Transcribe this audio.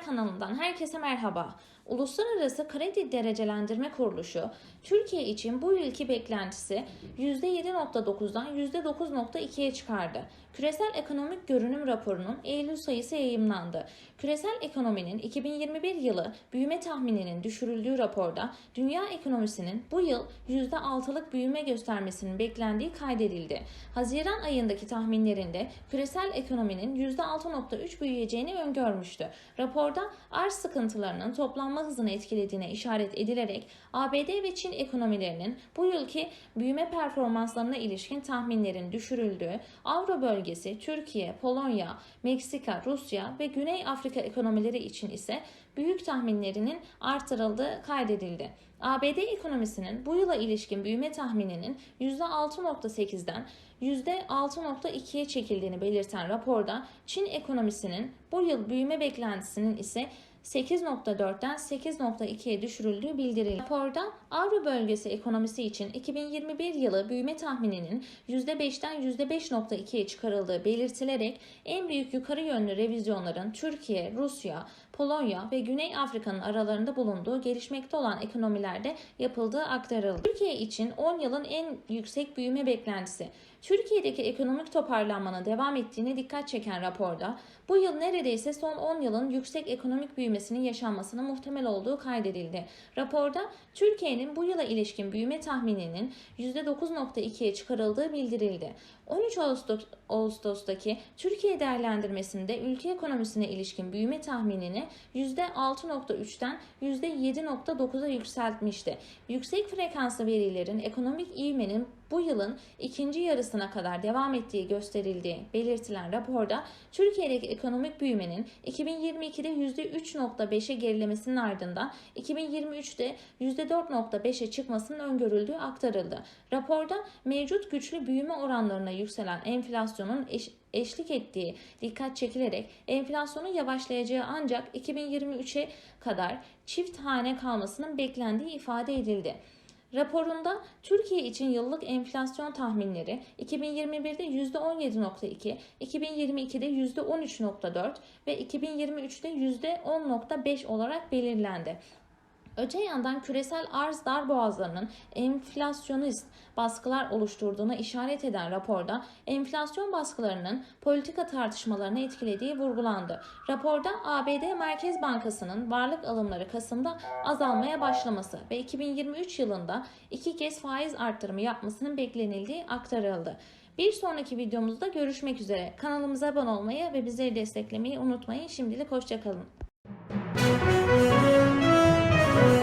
kanalından herkese merhaba. Uluslararası Kredi Derecelendirme Kuruluşu, Türkiye için bu yılki beklentisi %7.9'dan %9.2'ye çıkardı. Küresel Ekonomik Görünüm raporunun Eylül sayısı yayımlandı. Küresel ekonominin 2021 yılı büyüme tahmininin düşürüldüğü raporda dünya ekonomisinin bu yıl %6'lık büyüme göstermesinin beklendiği kaydedildi. Haziran ayındaki tahminlerinde küresel ekonominin %6.3 büyüyeceğini öngörmüştü. Raporda arz sıkıntılarının toplanma hızını etkilediğine işaret edilerek ABD ve Çin ekonomilerinin bu yılki büyüme performanslarına ilişkin tahminlerin düşürüldüğü, Avro bölgesi, Türkiye, Polonya, Meksika, Rusya ve Güney Afrika ekonomileri için ise büyük tahminlerinin artırıldığı kaydedildi. ABD ekonomisinin bu yıla ilişkin büyüme tahmininin %6.8'den %6.2'ye çekildiğini belirten raporda Çin ekonomisinin bu yıl büyüme beklentisinin ise 8.4'ten 8.2'ye düşürüldüğü bildirildi. Raporda Avro bölgesi ekonomisi için 2021 yılı büyüme tahmininin %5'ten %5.2'ye çıkarıldığı belirtilerek en büyük yukarı yönlü revizyonların Türkiye, Rusya, Polonya ve Güney Afrika'nın aralarında bulunduğu gelişmekte olan ekonomilerde yapıldığı aktarıldı. Türkiye için 10 yılın en yüksek büyüme beklentisi. Türkiye'deki ekonomik toparlanmanın devam ettiğine dikkat çeken raporda bu yıl neredeyse son 10 yılın yüksek ekonomik büyümesinin yaşanmasına muhtemel olduğu kaydedildi. Raporda Türkiye'nin bu yıla ilişkin büyüme tahmininin %9.2'ye çıkarıldığı bildirildi. 13 Ağustos, Ağustos'taki Türkiye değerlendirmesinde ülke ekonomisine ilişkin büyüme tahminini %6.3'ten %7.9'a yükseltmişti. Yüksek frekanslı verilerin ekonomik ivmenin bu yılın ikinci yarısına kadar devam ettiği gösterildiği belirtilen raporda Türkiye'deki ekonomik büyümenin 2022'de %3.5'e gerilemesinin ardından 2023'te %4.5'e çıkmasının öngörüldüğü aktarıldı. Raporda mevcut güçlü büyüme oranlarına yükselen enflasyonun eş, eşlik ettiği dikkat çekilerek enflasyonun yavaşlayacağı ancak 2023'e kadar çift hane kalmasının beklendiği ifade edildi. Raporunda Türkiye için yıllık enflasyon tahminleri 2021'de %17.2, 2022'de %13.4 ve 2023'te %10.5 olarak belirlendi. Öte yandan küresel arz darboğazlarının enflasyonist baskılar oluşturduğuna işaret eden raporda enflasyon baskılarının politika tartışmalarını etkilediği vurgulandı. Raporda ABD Merkez Bankası'nın varlık alımları Kasım'da azalmaya başlaması ve 2023 yılında iki kez faiz arttırımı yapmasının beklenildiği aktarıldı. Bir sonraki videomuzda görüşmek üzere. Kanalımıza abone olmayı ve bizleri desteklemeyi unutmayın. Şimdilik hoşçakalın. Thank you.